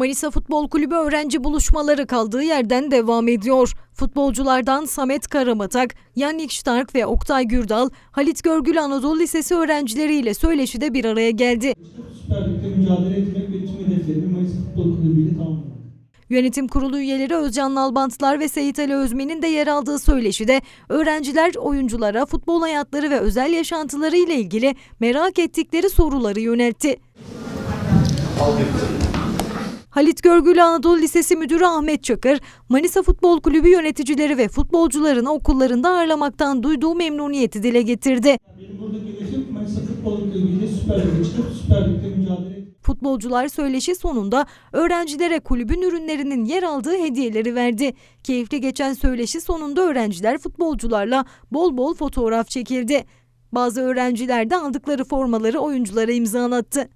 Manisa Futbol Kulübü öğrenci buluşmaları kaldığı yerden devam ediyor. Futbolculardan Samet Karamatak, Yannick Stark ve Oktay Gürdal, Halit Görgül Anadolu Lisesi öğrencileriyle söyleşide bir araya geldi. Süper Lig'de mücadele etmek ve tüm hedeflerimi Manisa Futbol Kulübü ile. Yönetim kurulu üyeleri Özcan Nalbantlar ve Seyit Ali Özmen'in de yer aldığı söyleşide öğrenciler oyunculara futbol hayatları ve özel yaşantıları ile ilgili merak ettikleri soruları yöneltti. Halit Görgülü Anadolu Lisesi Müdürü Ahmet Çakır, Manisa Futbol Kulübü yöneticileri ve futbolcularını okullarında ağırlamaktan duyduğu memnuniyeti dile getirdi. Benim buradaki hedefim Manisa Futbol Kulübü ile Süper Lig'e çıkıp Süper Lig'de mücadele etmek. Futbolcular söyleşi sonunda öğrencilere kulübün ürünlerinin yer aldığı hediyeleri verdi. Keyifli geçen söyleşi sonunda öğrenciler futbolcularla bol bol fotoğraf çekildi. Bazı öğrenciler de aldıkları formaları oyunculara imzalattı.